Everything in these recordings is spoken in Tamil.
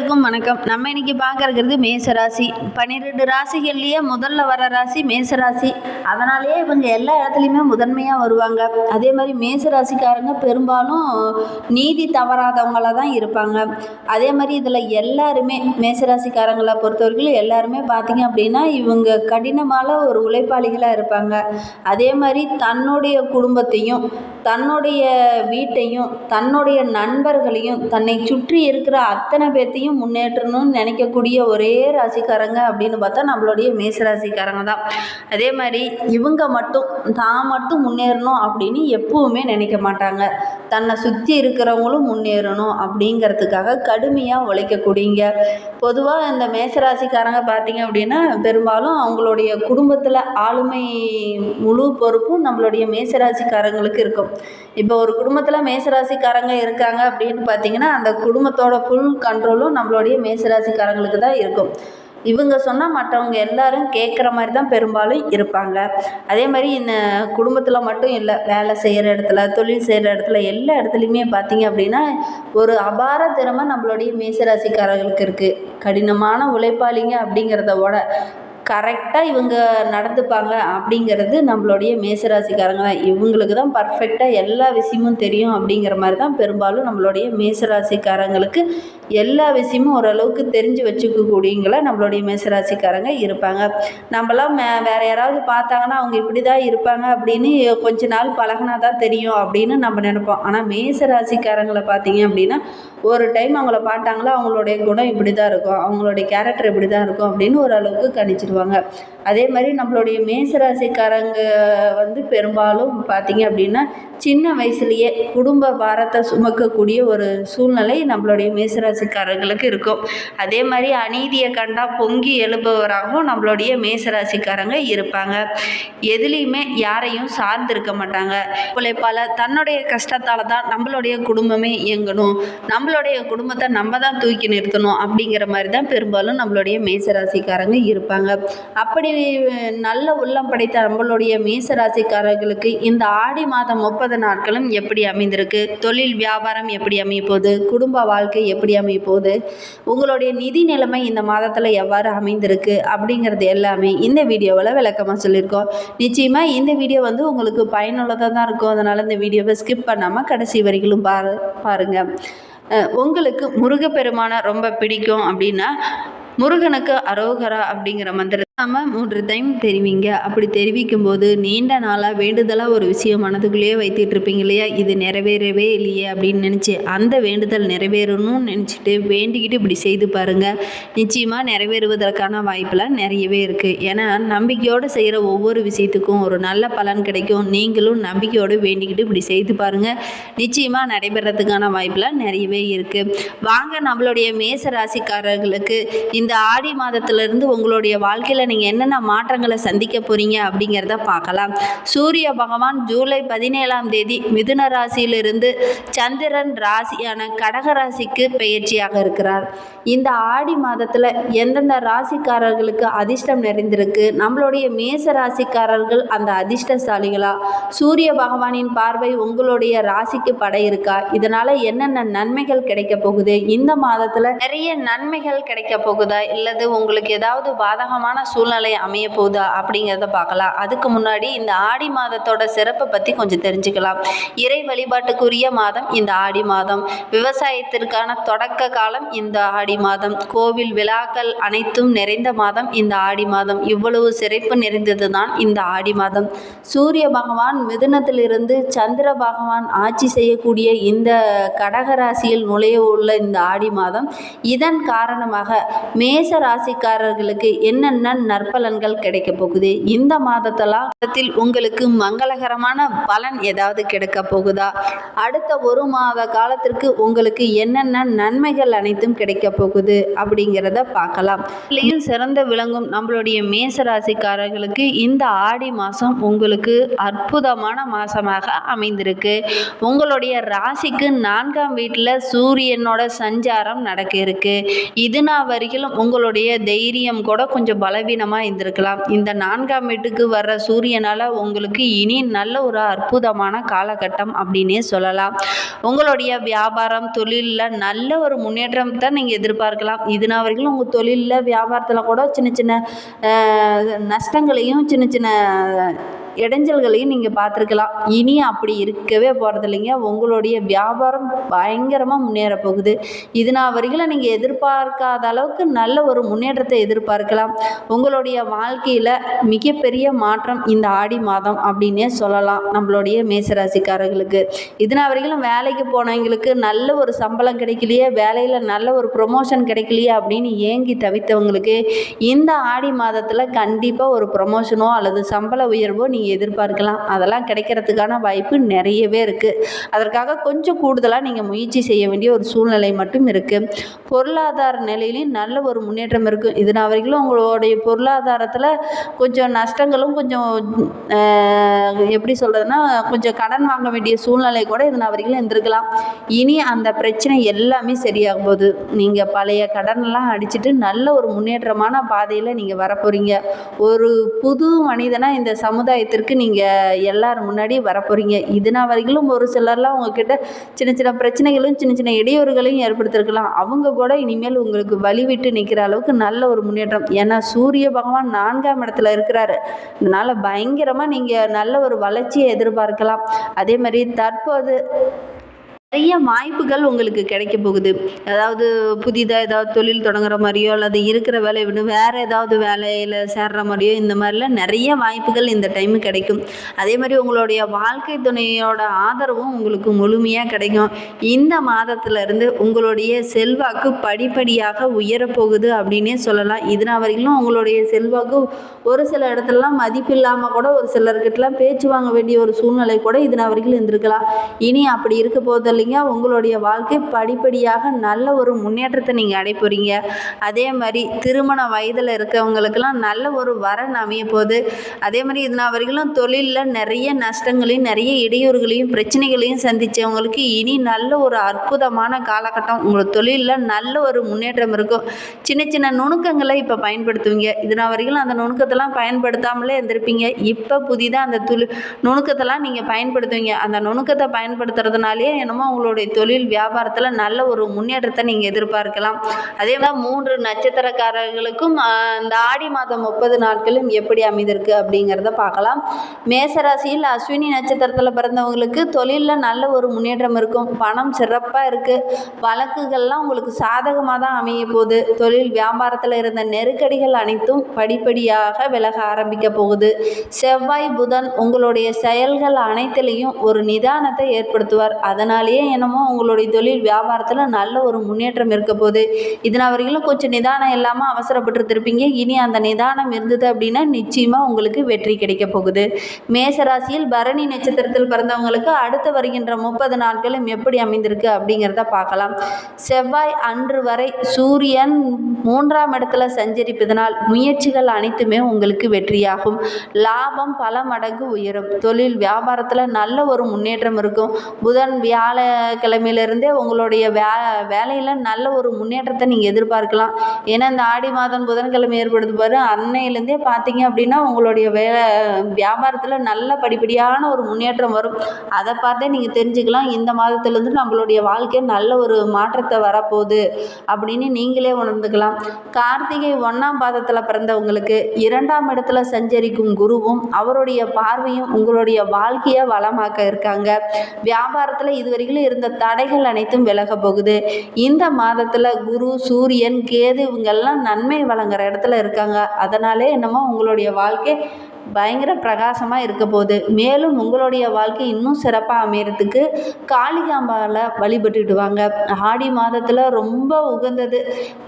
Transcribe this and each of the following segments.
எல்லாருக்கும் வணக்கம். நம்ம இன்னைக்கு பார்க்கறது மேச ராசி. பன்னிரெண்டு ராசிகள்லேயே முதல்ல வர ராசி மேச ராசி. அதனாலேயே இவங்க எல்லா இடத்துலையுமே முதன்மையாக வருவாங்க. அதே மாதிரி மேச ராசிக்காரங்க பெரும்பாலும் நீதி தவறாதவங்களாக தான் இருப்பாங்க. அதே மாதிரி இதில் எல்லாருமே மேச ராசிக்காரங்களை பொறுத்தவரைக்கும் எல்லாருமே பார்த்தீங்க அப்படின்னா இவங்க கடினமான ஒரு உழைப்பாளிகளாக இருப்பாங்க. அதே மாதிரி தன்னுடைய குடும்பத்தையும் தன்னுடைய வீட்டையும் தன்னுடைய நண்பர்களையும் தன்னை சுற்றி இருக்கிற அத்தனை பேர்த்தையும் முன்னேற்றணும்னு நினைக்கக்கூடிய ஒரே ராசிக்காரங்க அப்படின்னு பார்த்தா நம்மளுடைய மேச ராசிக்காரங்க தான். அதே மாதிரி இவங்க மட்டும் தான் மட்டும் முன்னேறணும் அப்படின்னு எப்பவுமே நினைக்க மாட்டாங்க. தன்னை சுற்றி இருக்கிறவங்களும் முன்னேறணும் அப்படிங்கிறதுக்காக கடுமையாக உழைக்கக்கூடியங்க. பொதுவாக இந்த மேசராசிக்காரங்க பார்த்தீங்க அப்படின்னா பெரும்பாலும் அவங்களுடைய குடும்பத்தில் ஆளுமை முழு பொறுப்பும் நம்மளுடைய மேசராசிக்காரங்களுக்கு இருக்கும். இப்போ ஒரு குடும்பத்தில் மேசராசிக்காரங்க இருக்காங்க அப்படின்னு பார்த்தீங்கன்னா அந்த குடும்பத்தோட ஃபுல் கண்ட்ரோலும் நம்மளுடைய மேசராசிக்காரங்களுக்கு தான் இருக்கும். இவங்க சொன்னால் மற்றவங்க எல்லாரும் கேட்குற மாதிரி தான் பெரும்பாலும் இருப்பாங்க. அதே மாதிரி இந்த குடும்பத்தில் மட்டும் இல்லை வேலை செய்கிற இடத்துல தொழில் செய்கிற இடத்துல எல்லா இடத்துலையுமே பார்த்தீங்க அப்படின்னா ஒரு அபார திறமை நம்மளுடைய மேசராசிக்காரர்களுக்கு இருக்குது கடினமான உழைப்பாளிங்க அப்படிங்கிறத விட கரெக்டாக இவங்க நடந்துப்பாங்க அப்படிங்கிறது நம்மளுடைய மேசராசிக்காரங்க. தான் இவங்களுக்கு தான் பர்ஃபெக்டாக எல்லா விஷயமும் தெரியும் அப்படிங்கிற மாதிரி தான் பெரும்பாலும் நம்மளுடைய மேசராசிக்காரங்களுக்கு எல்லா விஷயமும் ஓரளவுக்கு தெரிஞ்சு வச்சுக்கக்கூடியங்கள நம்மளுடைய மேசராசிக்காரங்க இருப்பாங்க. நம்மளாம் மே வேறு யாராவது பார்த்தாங்கன்னா அவங்க இப்படி தான் இருப்பாங்க அப்படின்னு கொஞ்ச நாள் பழகினா தான் தெரியும் அப்படின்னு நம்ம நினைப்போம். ஆனால் மேசராசிக்காரங்களை பார்த்தீங்க அப்படின்னா ஒரு டைம் அவங்கள பார்த்தாங்களா அவங்களுடைய குணம் இப்படி தான் இருக்கும் அவங்களுடைய கேரக்டர் இப்படி தான் இருக்கும் அப்படின்னு ஓரளவுக்கு கணிச்சிடுவாங்க அதே மாதிரி நம்மளுடைய மேசராசிக்காரங்க வந்து பெரும்பாலும் பார்த்தீங்க அப்படின்னா சின்ன வயசுலேயே குடும்ப பாரத்தை சுமக்கக்கூடிய ஒரு சூழ்நிலை நம்மளுடைய மேசராசிக்காரர்களுக்கு இருக்கும். அதே மாதிரி அநீதியை கண்டா பொங்கி எழுப்பவராகவும் நம்மளுடைய மேசராசிக்காரங்க இருப்பாங்க. எதுலேயுமே யாரையும் சார்ந்து இருக்க மாட்டாங்க. உழைப்பால் தன்னுடைய கஷ்டத்தால் தான் நம்மளுடைய குடும்பமே இயங்கணும். நம்மளுடைய குடும்பத்தை நம்ம தான் தூக்கி நிறுத்தணும் அப்படிங்கிற மாதிரி தான் பெரும்பாலும் நம்மளுடைய மேசராசிக்காரங்க இருப்பாங்க. அப்படி நல்ல உள்ளம் படைத்த நம்மளுடைய மேசராசிக்காரர்களுக்கு இந்த ஆடி மாதம் முப்பது நாட்களும் எப்படி அமைந்திருக்கு? தொழில் வியாபாரம் எப்படி அமைய போகுது குடும்ப வாழ்க்கை எப்படி அமைய போகுது உங்களுடைய நிதி நிலைமை இந்த மாதத்தில் எவ்வாறு அமைந்திருக்கு? அப்படிங்கிறது எல்லாமே இந்த வீடியோவில் விளக்கமாக சொல்லியிருக்கோம். நிச்சயமாக இந்த வீடியோ வந்து உங்களுக்கு பயனுள்ளதாக தான் இருக்கும். அதனால் இந்த வீடியோவை ஸ்கிப் பண்ணாமல் கடைசி வரிகளும் பாரு பாருங்கள் உங்களுக்கு முருகப்பெருமானை ரொம்ப பிடிக்கும் அப்படின்னா முருகனுக்கு அரோகரா அப்படிங்கிற மந்திரம் நம்ம மூன்று டைம் தெரிவிங்க. அப்படி தெரிவிக்கும் போது நீண்ட நாளாக வேண்டுதலாக ஒரு விஷயம் மனதுக்குள்ளேயே வைத்துட்டு இருப்பீங்க இல்லையா? இது நிறைவேறவே இல்லையே அப்படின்னு நினச்சி அந்த வேண்டுதல் நிறைவேறணும்னு நினச்சிட்டு வேண்டிக்கிட்டு இப்படி செய்து பாருங்கள் நிச்சயமாக நிறைவேறுவதற்கான வாய்ப்பெல்லாம் நிறையவே இருக்குது ஏன்னா நம்பிக்கையோடு செய்கிற ஒவ்வொரு விஷயத்துக்கும் ஒரு நல்ல பலன் கிடைக்கும். நீங்களும் நம்பிக்கையோடு வேண்டிக்கிட்டு இப்படி செய்து பாருங்கள் நிச்சயமாக நடைபெறதுக்கான வாய்ப்பெல்லாம் நிறையவே இருக்குது வாங்க நம்மளுடைய மேச ராசிக்காரர்களுக்கு இந்த ஆடி மாதத்திலிருந்து உங்களுடைய வாழ்க்கையில் நீங்கள் என்னென்ன மாற்றங்களை சந்திக்க போகிறீங்க அப்படிங்கிறத பார்க்கலாம். சூரிய பகவான் ஜூலை பதினேழாம் தேதி மிதுன ராசியிலிருந்து சந்திரன் ராசியான கடக ராசிக்கு பெயர்ச்சியாக இருக்கிறார். இந்த ஆடி மாதத்தில் எந்தெந்த ராசிக்காரர்களுக்கு அதிர்ஷ்டம் நிறைந்திருக்கு? நம்மளுடைய மேச ராசிக்காரர்கள் அந்த அதிர்ஷ்டசாலிகளா? சூரிய பகவானின் பார்வை உங்களுடைய ராசிக்கு பட இருக்கா? இதனால் என்னென்ன நன்மைகள் கிடைக்க போகுது? இந்த மாதத்தில் நிறைய நன்மைகள் கிடைக்க போகுதா? இல்லது உங்களுக்கு ஏதாவது பாதகமான சூழ்நிலை அமைய போகுதா அப்படிங்கிறத பார்க்கலாம். அதுக்கு முன்னாடி இந்த ஆடி மாதத்தோட சிறப்பை பற்றி கொஞ்சம் தெரிஞ்சுக்கலாம். இறை வழிபாட்டுக்குரிய மாதம் இந்த ஆடி மாதம். விவசாயத்திற்கான தொடக்க காலம் இந்த ஆடி மாதம். கோவில் விழாக்கள் அனைத்தும் நிறைந்த மாதம் இந்த ஆடி மாதம். இவ்வளவு சிறப்பு நிறைந்தது தான் இந்த ஆடி மாதம். சூரிய பகவான் மிதுனத்திலிருந்து சந்திர பகவான் ஆட்சி செய்யக்கூடிய இந்த கடக ராசியில் நுழைய உள்ள இந்த ஆடி மாதம் இதன் காரணமாக மேச ராசிக்காரர்களுக்கு என்னென்ன நற்பலன்கள் கிடைக்க போகுது? இந்த மாதத்தில் உங்களுக்கு மங்களகரமான பலன் ஏதாவது கிடைக்க போகுதா? அடுத்த ஒரு மாத காலத்திற்கு உங்களுக்கு என்னென்ன நன்மைகள் அனைத்தும் கிடைக்க போகுது அப்படிங்கிறத பார்க்கலாம். சிறந்த விளங்கும் நம்மளுடைய மேச ராசிக்காரர்களுக்கு இந்த ஆடி மாதம் உங்களுக்கு அற்புதமான மாதமாக அமைந்திருக்கு. உங்களுடைய ராசிக்கு நான்காம் வீட்டில் சூரியனோட சஞ்சாரம் நடக்க இருக்கு. இது நான் வரைக்கும் உங்களுடைய தைரியம் கூட கொஞ்சம் பலவீனம் பலவீனமாக இருந்திருக்கலாம். இந்த நான்காம் வீட்டுக்கு வர்ற சூரியனால் உங்களுக்கு இனி நல்ல ஒரு அற்புதமான காலகட்டம் அப்படின்னே சொல்லலாம். உங்களுடைய வியாபாரம் தொழிலில் நல்ல ஒரு முன்னேற்றம் தான் நீங்கள் எதிர்பார்க்கலாம். இதுனா வரைக்கும் உங்கள் தொழிலில் வியாபாரத்தில் கூட சின்ன சின்ன நஷ்டங்களையும் சின்ன சின்ன இடைஞ்சல்களையும் நீங்கள் பார்த்துருக்கலாம். இனி அப்படி இருக்கவே போகிறது இல்லைங்க. உங்களுடைய வியாபாரம் பயங்கரமாக முன்னேற போகுது. இது நான் வரைக்கும் நீங்கள் எதிர்பார்க்காத அளவுக்கு நல்ல ஒரு முன்னேற்றத்தை எதிர்பார்க்கலாம். உங்களுடைய வாழ்க்கையில் மிகப்பெரிய மாற்றம் இந்த ஆடி மாதம் அப்படின்னே சொல்லலாம் நம்மளுடைய மேசராசிக்காரர்களுக்கு. இது நான் வரைக்கும் வேலைக்கு போனவங்களுக்கு நல்ல ஒரு சம்பளம் கிடைக்கலையே வேலையில் நல்ல ஒரு ப்ரொமோஷன் கிடைக்கலையே அப்படின்னு ஏங்கி தவித்தவங்களுக்கு இந்த ஆடி மாதத்தில் கண்டிப்பாக ஒரு ப்ரொமோஷனோ அல்லது சம்பள உயர்வோ நீங்கள் நீங்கள் எதிர்பார்க்கலாம். அதெல்லாம் கிடைக்கிறதுக்கான வாய்ப்பு நிறையவே இருக்குது அதற்காக கொஞ்சம் கூடுதலாக நீங்கள் முயற்சி செய்ய வேண்டிய ஒரு சூழ்நிலை மட்டும் இருக்குது பொருளாதார நிலையிலையும் நல்ல ஒரு முன்னேற்றம் இருக்குது இது நான் வரைக்கும் உங்களுடைய பொருளாதாரத்தில் கொஞ்சம் நஷ்டங்களும் கொஞ்சம் எப்படி சொல்கிறதுனா கொஞ்சம் கடன் வாங்க வேண்டிய சூழ்நிலை கூட இது நான் வரைக்கும் இருந்திருக்கலாம். இனி அந்த பிரச்சனை எல்லாமே சரியாகும் போது நீங்கள் பழைய கடன்லாம் அடிச்சுட்டு நல்ல ஒரு முன்னேற்றமான பாதையில் நீங்கள் வரப்போகிறீங்க ஒரு புது மனிதனாக இந்த சமுதாயத்திற்கு நீங்கள் எல்லாரும் முன்னாடி வரப்போகிறீங்க இதுனா வரைக்கும் ஒரு சிலர்லாம் உங்ககிட்ட சின்ன சின்ன பிரச்சனைகளும் சின்ன சின்ன இடையூறுகளையும் ஏற்படுத்திருக்கலாம். அவங்க கூட இனிமேல் உங்களுக்கு வழி விட்டு நிற்கிற அளவுக்கு நல்ல ஒரு முன்னேற்றம். ஏன்னா சூரிய பகவான் நான்காம் இடத்துல இருக்கிறாரு. அதனால் பயங்கரமாக நீங்கள் நல்ல ஒரு வளர்ச்சியை எதிர்பார்க்கலாம். அதே மாதிரி தற்போது நிறைய வாய்ப்புகள் உங்களுக்கு கிடைக்க போகுது. அதாவது புதிதாக ஏதாவது தொழில் தொடங்குற மாதிரியோ அல்லது இருக்கிற வேலையை விட வேறு ஏதாவது வேலையில் சேர்ற மாதிரியோ இந்த மாதிரிலாம் நிறைய வாய்ப்புகள் இந்த டைமு கிடைக்கும். அதே மாதிரி உங்களுடைய வாழ்க்கை துணையோட ஆதரவும் உங்களுக்கு முழுமையாக கிடைக்கும். இந்த மாதத்துலேருந்து உங்களுடைய செல்வாக்கு படிப்படியாக உயரப்போகுது அப்படின்னே சொல்லலாம். இதனால் வரைக்கும் உங்களுடைய செல்வாக்கு ஒரு சில இடத்துலலாம் மதிப்பில்லாமல் கூட ஒரு சிலர்கிட்டலாம் பேச்சு வாங்க வேண்டிய ஒரு சூழ்நிலை கூட இதனால் வரைக்கும் இருந்திருக்கலாம். இனி அப்படி இருக்க போதில்லைங்க உங்களுடைய வாழ்க்கை படிப்படியாக நல்ல ஒரு முன்னேற்றத்தை நீங்கள் அடைய போகிறீங்க அதே மாதிரி திருமண வயதில் இருக்கவங்களுக்கெல்லாம் நல்ல ஒரு வரன் அமைய போகுது. அதே மாதிரி இது நாள் வரைக்கும் தொழிலில் நிறைய நஷ்டங்களையும் நிறைய இடையூறுகளையும் பிரச்சனைகளையும் சந்தித்தவங்களுக்கு இனி நல்ல ஒரு அற்புதமான காலகட்டம். உங்கள் தொழிலில் நல்ல ஒரு முன்னேற்றம் இருக்கும். சின்ன சின்ன நுணுக்கங்களை இப்போ பயன்படுத்துவீங்க. இது நாள் வரைக்கும் அந்த நுணுக்கத்தெல்லாம் பயன்படுத்தாமலே இருந்திருப்பீங்க. இப்போ புதிதாக அந்த துளி நுணுக்கத்தெல்லாம் நீங்கள் பயன்படுத்துவீங்க. அந்த நுணுக்கத்தை பயன்படுத்துறதுனாலே என்னமோ உங்களுடைய தொழில் வியாபாரத்தில் நல்ல ஒரு முன்னேற்றத்தை நீங்கள் எதிர்பார்க்கலாம். அதே மாதிரி மூன்று நட்சத்திரக்காரர்களுக்கும் இந்த ஆடி மாதம் முப்பது நாட்களும் எப்படி அமைந்திருக்கு அப்படிங்கிறத பார்க்கலாம். மேசராசியில் அஸ்வினி நட்சத்திரத்தில் பிறந்தவங்களுக்கு தொழிலில் நல்ல ஒரு முன்னேற்றம் இருக்கும். பணம் சிறப்பாக இருக்குது வழக்குகள்லாம் உங்களுக்கு சாதகமாக தான் அமைய போகுது. தொழில் வியாபாரத்தில் இருந்த நெருக்கடிகள் அனைத்தும் படிப்படியாக விலக ஆரம்பிக்க போகுது. செவ்வாய் புதன் உங்களுடைய செயல்கள் அனைத்திலையும் ஒரு நிதானத்தை ஏற்படுத்துவார். அதனாலேயே என்னமோ உங்களுடைய தொழில் வியாபாரத்தில் நல்ல ஒரு முன்னேற்றம் இருக்க போகுது. இதனால் வரைக்கும் கொஞ்சம் நிதானம் இல்லாமல் அவசரப்பட்டுருந்துருப்பீங்க. இனி அந்த நிதானம் இருந்தது அப்படின்னா நிச்சயமாக உங்களுக்கு வெற்றி கிடைக்க போகுது. மேசராசியில் பரணி நட்சத்திரத்தில் பிறந்தவங்களுக்கு அடுத்து வருகின்ற முப்பது நாட்களும் எப்படி அமைந்திருக்கு அப்படிங்கிறத பார்க்கலாம். செவ்வாய் அன்று வரை சூரியன் மூன்றாம் இடத்துல சஞ்சரிப்பதனால் முயற்சிகள் அனைத்துமே உங்களுக்கு வெற்றியாகும். லாபம் பல மடங்கு உயரும். தொழில் வியாபாரத்தில் நல்ல ஒரு முன்னேற்றம் இருக்கும். புதன் வியாழ கிழமையிலேருந்தே உங்களுடைய வே வேலையில் நல்ல ஒரு முன்னேற்றத்தை நீங்கள் எதிர்பார்க்கலாம். ஏன்னா இந்த ஆடி மாதம் புதன்கிழமை ஏற்படுது பாரு அன்னையிலேருந்தே பார்த்தீங்க அப்படின்னா உங்களுடைய வே வியாபாரத்தில் நல்ல படிப்படியான ஒரு முன்னேற்றம் வரும். அதை பார்த்தே நீங்கள் தெரிஞ்சுக்கலாம் இந்த மாதத்துலேருந்து நம்மளுடைய வாழ்க்கை நல்ல ஒரு மாற்றத்தை வரப்போகுது அப்படின்னு நீங்களே உணர்ந்துக்கலாம். கார்த்திகை ஒன்றாம் பாதத்தில் பிறந்தவங்களுக்கு இரண்டாம் இடத்துல சஞ்சரிக்கும் குருவும் அவருடைய பார்வையும் உங்களுடைய வாழ்க்கையை வளமாக்க இருக்காங்க. வியாபாரத்தில் இதுவரைக்கும் இருந்த தடைகள் அனைத்தும் விலக போகுது. இந்த மாதத்தில் குரு சூரியன் கேது இவங்கெல்லாம் நன்மை வழங்குற இடத்துல இருக்காங்க. அதனாலே என்னமோ உங்களுடைய வாழ்க்கை பயங்கர பிரகாசமாக இருக்க போகுது. மேலும் உங்களுடைய வாழ்க்கை இன்னும் சிறப்பாக அமையறதுக்கு காளிகாம்பாவில் வழிபட்டுட்டு வாங்க ஆடி மாதத்தில் ரொம்ப உகந்தது.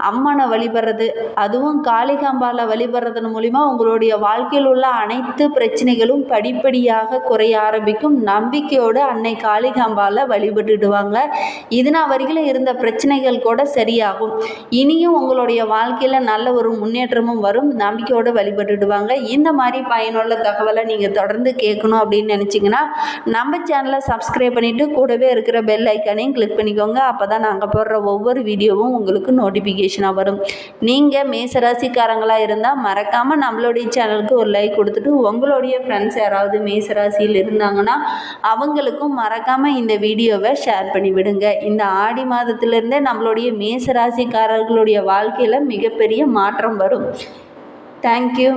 அம்மனை வழிபடுறது அதுவும் காளிகாம்பாவில் வழிபடுறதன் மூலிமா உங்களுடைய வாழ்க்கையில் உள்ள அனைத்து பிரச்சனைகளும் படிப்படியாக குறைய ஆரம்பிக்கும். நம்பிக்கையோடு அன்னை காளிகாம்பாவில் வழிபட்டுட்டு வாங்க இதுனா வரைக்கும் இருந்த பிரச்சனைகள் கூட சரியாகும். இனியும் உங்களுடைய வாழ்க்கையில் நல்ல ஒரு முன்னேற்றமும் வரும். நம்பிக்கையோடு வழிபட்டுட்டு வாங்க இந்த மாதிரி பயன் பயனுள்ள தகவலை நீங்கள் தொடர்ந்து கேட்கணும் அப்படின்னு நினச்சிங்கன்னா நம்ம சேனலை சப்ஸ்கிரைப் பண்ணிவிட்டு கூடவே இருக்கிற பெல் ஐக்கானையும் கிளிக் பண்ணிக்கோங்க. அப்போ தான் நாங்கள் போடுற ஒவ்வொரு வீடியோவும் உங்களுக்கு நோட்டிஃபிகேஷனாக வரும். நீங்கள் மேசராசிக்காரங்களாக இருந்தால் மறக்காமல் நம்மளுடைய சேனலுக்கு ஒரு லைக் கொடுத்துட்டு உங்களுடைய ஃப்ரெண்ட்ஸ் யாராவது மேசராசியில் இருந்தாங்கன்னா அவங்களுக்கும் மறக்காமல் இந்த வீடியோவை ஷேர் பண்ணி விடுங்க. இந்த ஆடி மாதத்திலிருந்தே நம்மளுடைய மேசராசிக்காரர்களுடைய வாழ்க்கையில் மிகப்பெரிய மாற்றம் வரும். தேங்க்யூ